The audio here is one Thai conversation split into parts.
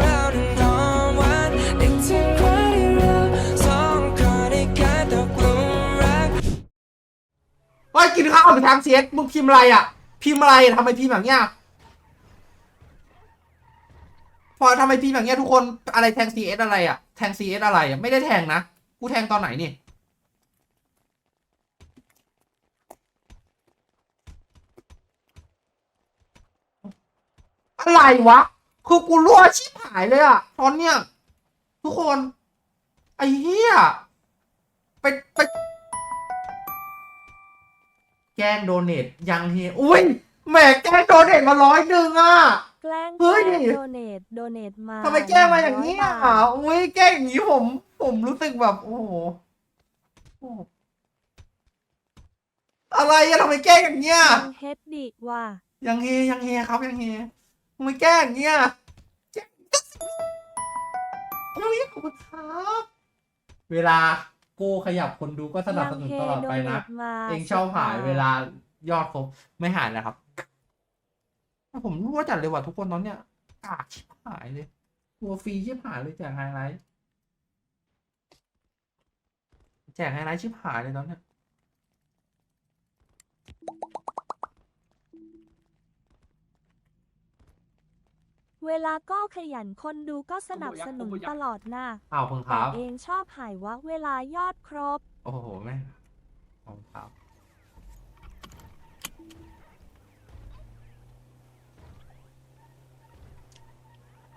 เรานั้นหอมหวานนึกถึงวันที่เราสองคนได้กลายตกหลุมรักเฮ้ยกินข้าวไปทางเสียมึงพิมพ์อะไรอะ พิมพ์อะไรทำไมพิมพ์แบบเนี้ยพอทำไมพิมพ์แบบเนี้ยทุกคนอะไรแทง CS อะไรอะ แทง CS อะไรอะ ไม่ได้แทงนะ กูแทงตอนไหนนี่ อะไรวะ คือกูรั่วชิบหายเลยอะตอนเนี้ยทุกคน ไอ้เหี้ยไปไปแกล้งโดเนทยังเฮอุ้ยแหมแกล้งโดเนทมาร้อยหนึ่งอะ แกล้งเฮ้ย แกล้งโดเนทโดเนทมาทำไมแกล้งมาอย่างนี้นี้อะอุ้ยแกล้งอย่างนี้ผม ผมรู้สึกแบบ โอ้โหโอ้โหอะไรอะทำไมแกล้งอย่างเงี้ยเฮดดิว่า ยังเฮยังเฮครับยังเฮ ทำไมแกล้งอย่างเงี้ยแกล้งเอาอย่างนี้ขอบคุณครับ เวลาโก้ขยับคนดูก็สนับสนุนตลอดไปนะมาเองชอบหายเวลายอดครบไม่หายแล้วครับ ผมรู้ว่าจัดเลยว่ะทุกคนตอนเนี้ยกากชิบหายเลยตัวฟรีชิบหายเลยแจกไฮไลท์แจกไฮไลท์ชิบหายเลยตอนเนี้ย เวลาก็ขยันคนดูก็สนับสนุนตลอดนะอ้าวเพิ่งคแต่รับ เองชอบหายวะเวลายอดครบ โอ้โหแม่งขอบคุณครับ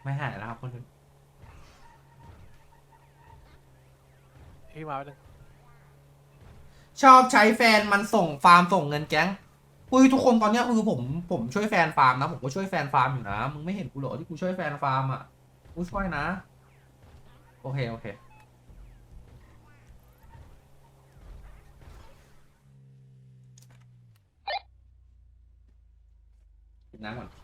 ไม่หายแล้วครับคนดูพี่มาไปเลยชอบใช้แฟนมันส่งฟาร์มส่งเงินแก๊ง อุ้ยทุกคนตอนเนี้ยคือผมผมช่วยแฟนฟาร์มนะผมก็ช่วยแฟนฟาร์มอยู่นะมึงไม่เห็นกูเหรอที่กูช่วยแฟนฟาร์มอะกูช่วยนะ โอเคโอเคกินน้ำก่อน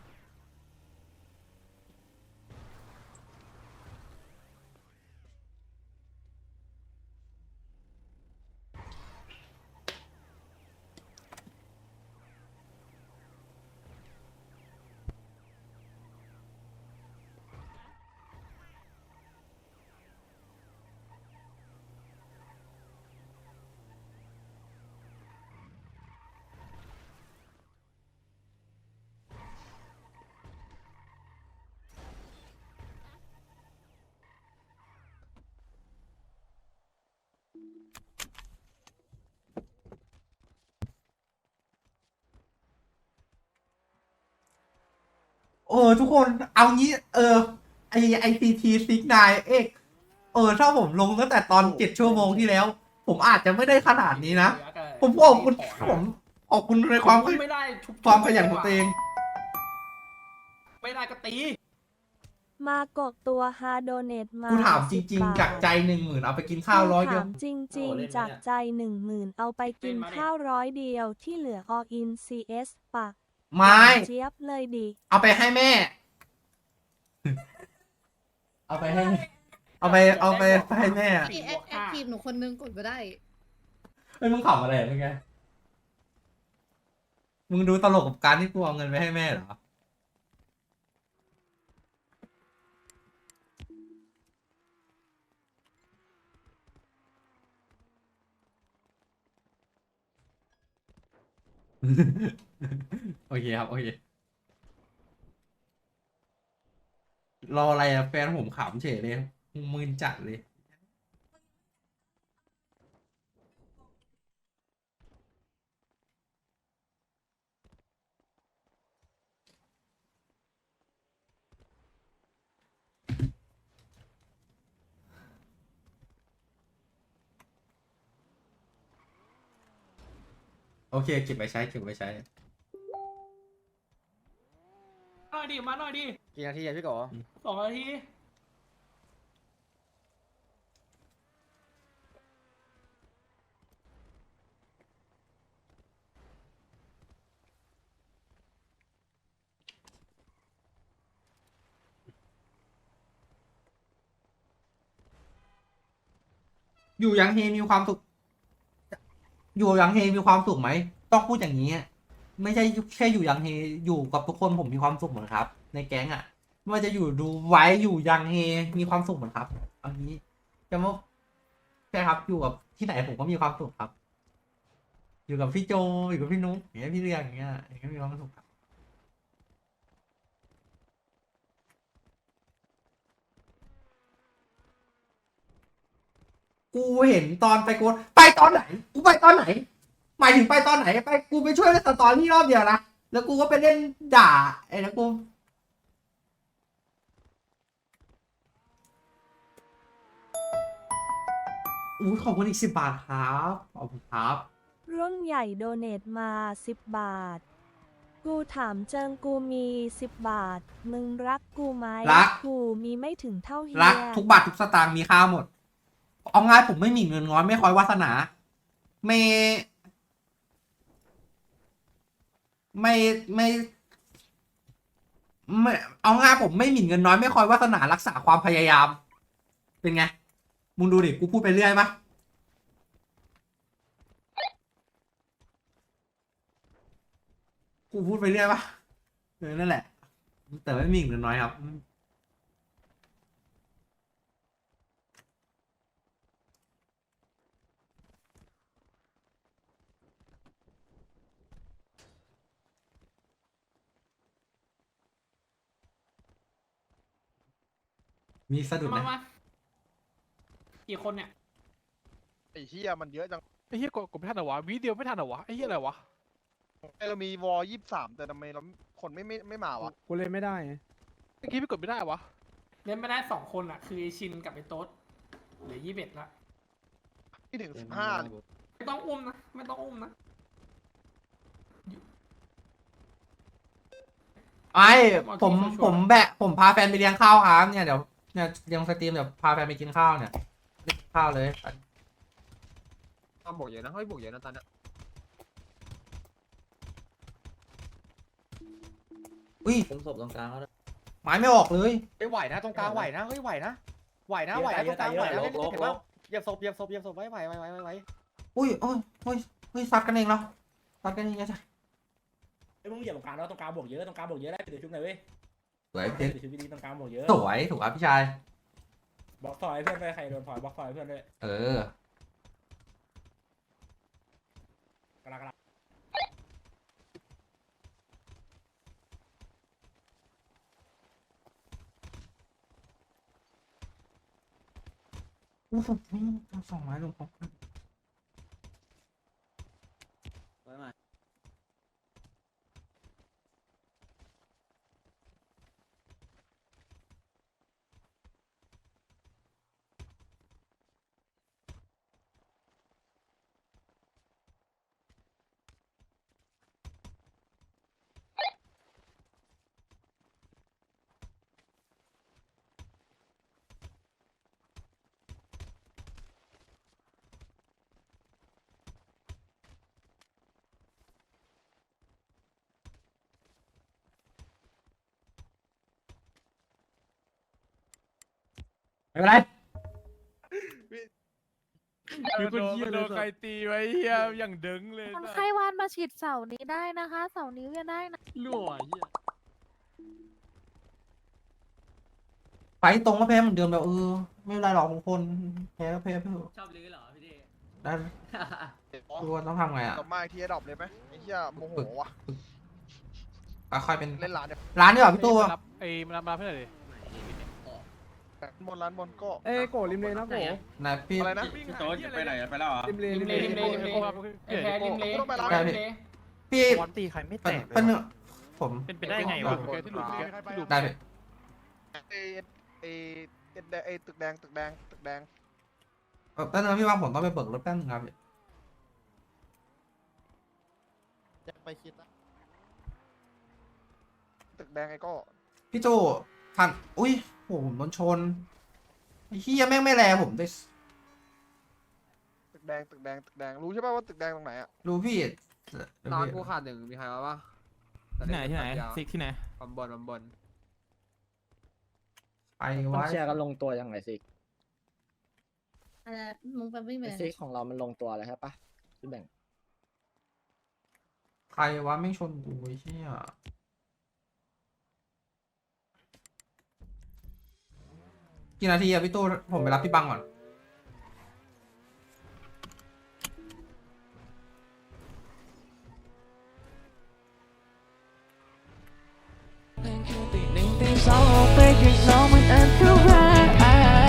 เออ ทุกคนเอางี้ เออ ไอไอซีทีซิกนายเอกเออ ถ้าผมลงตั้งแต่ตอนเจ็ดชั่วโมงที่แล้ว ผมอาจจะไม่ได้ขนาดนี้นะ ผมขอบคุณผมขอบคุณในความไม่ได้ชุบความขยันของตัวเอง ไม่ได้ก็ตี มากกตัวฮาโดเนทมากูถามจสิริงบาทๆจากใจหนึ่งหมื่นเอาไปกินข้าวร้อยเดียวถามจริง ๆ จากใจหนึ่งหมื่นเอาไปกินข้าวร้อยเดียวที่เหลือออินซีเอสปะ ไม่เจี๊ยบเลยดิเอาไปให้แม่ เอาไปให้ เอาไปเอาไปให้แม่พี่แอคแอคทีฟหนูคนนึงกดไม่ได้ เฮ้ยมึงขำอะไรเมื่อกี้มึงดูตลกกับการที่กูเอาเงินไปให้แม่เหรอ โอเคครับ โอเค รออะไรอะแฟนผมขำเฉยเลยมึนจัดเลย โอเค เก็บไว้ใช้ เก็บไว้ใช้ มาหน่อยดิกี่นาทีอะพี่โกสองนาทีอยู่ยังเฮมีความสุข อยู่ยังเฮมีความสุขไหม ต้องพูดอย่างนี้อะ ไม่ใช่แค่อยู่ยังเฮอยู่กับทุกคนผมมีความสุขเหมือนครับ ในแก๊งอะไม่ว่าจะอยู่ดูไว้อยู่ยังเฮมีความสุขเหมือนครับเอางี้จะมาใช่ครับอยู่กับที่ไหนผมก็มีความสุขครับ อยู่กับพี่โจอยู่กับพี่นุ๊กอย่างเงี้ยพี่เรียงอย่างเงี้ยอย่างเงี้ยมีความสุขครับกูเห็นตอนไปโกนไปตอนไหนกูไปตอนไหน หมายถึงไปตอนไหนไปกูไปช่วยในสตอรี่รอบเดียวนะแล้วกูก็ไปเล่นด่าไอ้แล้วกูอุ้ยขอบคุณอีกสิบบาทครับขอบคุณครับ รุ่นใหญ่โดเนทมา10บาท กูถามเจิงกูมี10บาท มึงรักกูไหมรัก กูมีไม่ถึงเท่าเฮียรักทุกบาททุกสตางค์มีค่าหมด เอาง่ายผมไม่มีเงินง้อนไม่คอยวาสนา ไม่ ไม่ไม่ไม่เอาง่ายผมไม่หมิ่นเงินน้อยไม่คอยวาสนารักษาความพยายาม เป็นไง มึงดูดิ กูพูดไปเรื่อยปะกูพูดไปเรื่อยปะเออนั่นแหละ แต่ไม่มีเงินน้อยครับ มีสะดุดมานะ มากี่คนเนี่ยไอ้เฮียมันเยอะจังไอ้เหี้ยกดกดไม่ทันเหรอวะวิเดียวไม่ทันเหรอวะไอ้เหี้ยอะไรวะไอ้เรามีวอยี่สามแต่ทำไมเราคนไม่ไม่ไม่มาวะกูเล่นไม่ได้ไงเมื่อกี้ไม่กดไม่ได้วะเล่นไม่ได้สองคนอะ คือไอ้ชินกับไอ้โต๊ดเหลือยี่สิบเอ็ดละไม่ถึงสิบห้าไม่ต้องอุ้มนะ ไม่ต้องอุ้มนะไอ้เอาที่ผมชัวร์ๆผมแบะผมพาแฟนไปเลี้ยงข้าวครับเนี่ยเดี๋ยว เนี่ยเลี้ยงสตรีมเดี๋ยวพาแฟนไปกินข้าวเนี่ยไปกินข้าวเลย ต้องบวกเยอะนะเฮ้ยบวกเยอะนะตอนเนี้ยอุ้ยผมศพตรงกลางแล้วนะ หมายไม่ออกเลย เฮ้ยไหวนะตรงกลางไหวนะเฮ้ยไหวนะไหวนะไหวนะตรงกลางไหวนะเล่นเล่นเห็นป่ะเหยียบศพเหยียบศพเหยียบศพไว้ไหวไหวไหวไหวไหวอุ้ยโอ้ยโอ้ยเฮ้ยซัดกันเองแล้วซัดกันเองจ้ะไอ้ยมึงเหยียบตรงกลางแล้วตรงกลางบวกเยอะตรงกลางบวกเยอะได้เดี๋ยวชุบหน่อยเว้ย สวยเดี๋ยวชุบดีๆตรงกลางบวกเยอะสวยถูกครับพี่ชาย บล็อกซอยเพื่อนไปใครโดนถอยบล็อกซอยเพื่อนด้วยเออกระลากระลาอู้หูสองไม้ลงพร้อมกัน ไม่เป็นไรมีคนเหี้ยโดนใครตีไว้เหี้ยอย่างดึงเลยคนไข้วานมาฉีดเสาร์นี้ได้นะคะ เสาร์นี้ก็ได้นะรั่วเหี้ยไฟตรงก็แพ้เหมือนเดิมแบบเออไม่เป็นไรหรอกบางคนแพ้ก็แพ้ไปเถอะชอบลื้อเหรอพี่เดได้คือว่าต้องทำไงอะดอกไม้ที่ดอกเลยไหมไอ้เฮียโมโหวะก็ค่อยเป็นเล่นร้านเนี่ยร้านดีกว่าพี่ตู้มารับไอ้มารับมารับเพื่อนหน่อยดิ บนร้านบนก็เอ้ยโกริมเลยนะโกนะพี่อะไรนะพี่โต๊ดจะไปไหนไปแล้วริมเลยริริมมเลเลยยริมเลยริมเลยเดี๋ยวไอ้แพ้ริมเลยต้องไปร้านริมเลยพี่บอลตีใครไม่แตเป็นกเป็นเนื้อผมเป็นไปได้ไงวะที่หลุดที่หลุดได้พี่ไอ้ไอ้ไอ้แดงไอ้ตึกแดงตึกแดงตึกแดงเออแป๊บนึงนะพี่ว่างผมต้องไปเบิกรถแป๊บนึงครับไปคิดนะตึกแดงไอ้ก็พี่โจทันอุ้ย โหผมโดนชนไอ้เฮียแม่งไม่แลผมด้วยตึกแดงตึกแดงตึกแดงรู้ใช่ป่ะว่าตึกแดงตรงไหนอะรู้พี่นอนกูขาดหนึ่งมีใครมาปะที่ไหนที่ไหนซิกที่ไหนบอมบนบอมบนไปไว้เชียร์กันลงตัวยังไงสิอะไรมึงไปวิ่งไปไหนซิกของเรามันลงตัวแล้วใช่ปะพี่แบ่งรวะไม่งชนกูไอ้เหี้ย กี่นาทีอะพี่ตู้ผมไปรับพี่บังก่อนตีหนึ่งตีสองออกไปข้างนอกมันอันตรา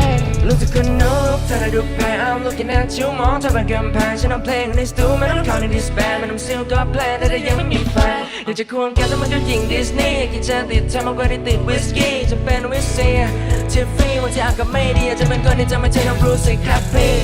ยรู้สึกคนนกเธอได้ดูแพ้ I'm looking at you มองเธอเป็นกำแพงฉันเอาเพลงในสตูไม่ต้องเข้าในดิสแบนไม่ต้องซิลก็แพลนแต่ถ้ายังไม่มีแฟนอยากจะควงแกแต่มันก็ยิงดิสนีย์กินจะติดเอมากกว่าที่ติดวิสกี้จะเป็นวิสเซีย ที่ฟรีวันที่อากาศไม่ดีอาจจะเป็นคนที่จะไม่ใช่น้องบรูซสิครับพี่